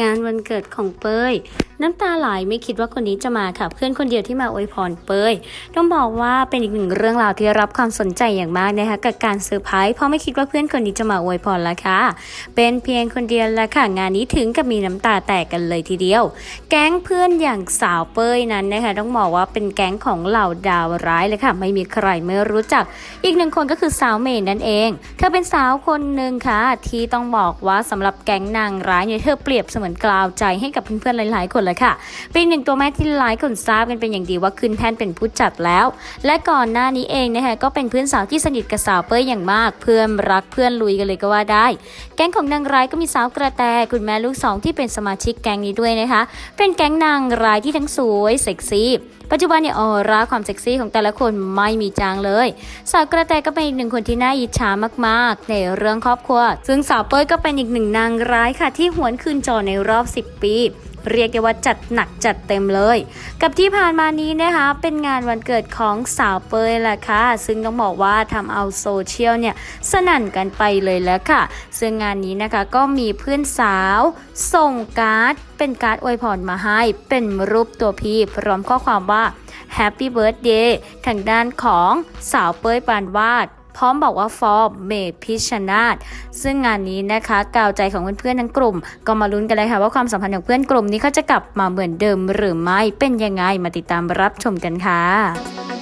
งานวันเกิดของเป้ยน้ำตาไหลไม่คิดว่าคนนี้จะมาค่ะ เพื่อนคนเดียวที่มาอวยพรเป้ยต้องบอกว่าเป็นอีกหนึ่งเรื่องราวที่รับความสนใจอย่างมากนะคะกับการเซอร์ไพรส์เพราะไม่คิดว่าเพื่อนคนนี้จะมาอวยพรละค่ะ เป็นเพียงคนเดียวละค่ะ งานนี้ถึงกับมีน้ำตาแตกกันเลยทีเดียว แก๊งเพื่อนอย่างสาวเป้ยนั้นนะคะต้องบอกว่าเป็นแก๊งของเหล่าดาวร้ายเลยค่ะ ไม่มีใครไม่รู้จัก อีกหนึ่งคนก็คือสาวเมย์นั่นเอง เธอเป็นสาวคนหนึ่งค่ะ ที่ต้องบอกว่าสำหรับแก๊งนางร้ายเนี่ยเธอเปรียบเสมือนกล่าวใจให้กับเพื่อนๆหลายๆคนเลยค่ะ เป็นหนึ่งตัวแม่ที่หลายคนทราบกันเป็นอย่างดีว่าขึ้นแท่นเป็นผู้จัดแล้ว และก่อนหน้านี้เองนะคะก็เป็นเพื่อนสาวที่สนิทกับสาวเป้ยอย่างมาก เพื่อนรักเพื่อนลุยกันเลยก็ว่าได้ แก๊งของนางร้ายก็มีสาวกระแตคุณแม่ลูกสองที่เป็นสมาชิกแก๊งนี้ด้วยนะคะ เป็นแก๊งนางร้ายที่ทั้งสวยเซ็กซี่ปัจจุบันเนี่ยออร่าความเซ็กซี่ของแต่ละคนไม่มีจางเลย สาวกระแตก็เป็นอีกหนึ่งคนที่น่าอิจฉามากๆ ในเรื่องครอบครัว ซึ่งสาวเป้ยก็เป็นอีกหนึ่งนางร้ายค่ะที่หวนคืนจอในรอบ 10 ปี เรียกได้ว่าจัดหนักจัดเต็มเลย กับที่ผ่านมานี้นะคะเป็นงานวันเกิดของสาวเปยแหละค่ะ ซึ่งต้องบอกว่าทำเอาโซเชียลเนี่ยสนั่นกันไปเลยแล้วค่ะ ซึ่งงานนี้นะคะก็มีเพื่อนสาว ส่งการ์ดเป็นการ์ดอวยพรมาให้ เป็นรูปตัวพี่พร้อมข้อความว่า Happy Birthday ทางด้านของสาวเป้ยปานวาด พร้อมบอกว่าฟอร์มเมพิชนาตซึ่งงานนี้นะคะกาวใจของเพื่อนๆทั้งกลุ่ม ก็มาลุ้นกันเลยค่ะว่าความสัมพันธ์ของเพื่อนกลุ่มนี้เขาจะกลับมาเหมือนเดิมหรือไม่เป็นยังไงมาติดตามรับชมกันค่ะ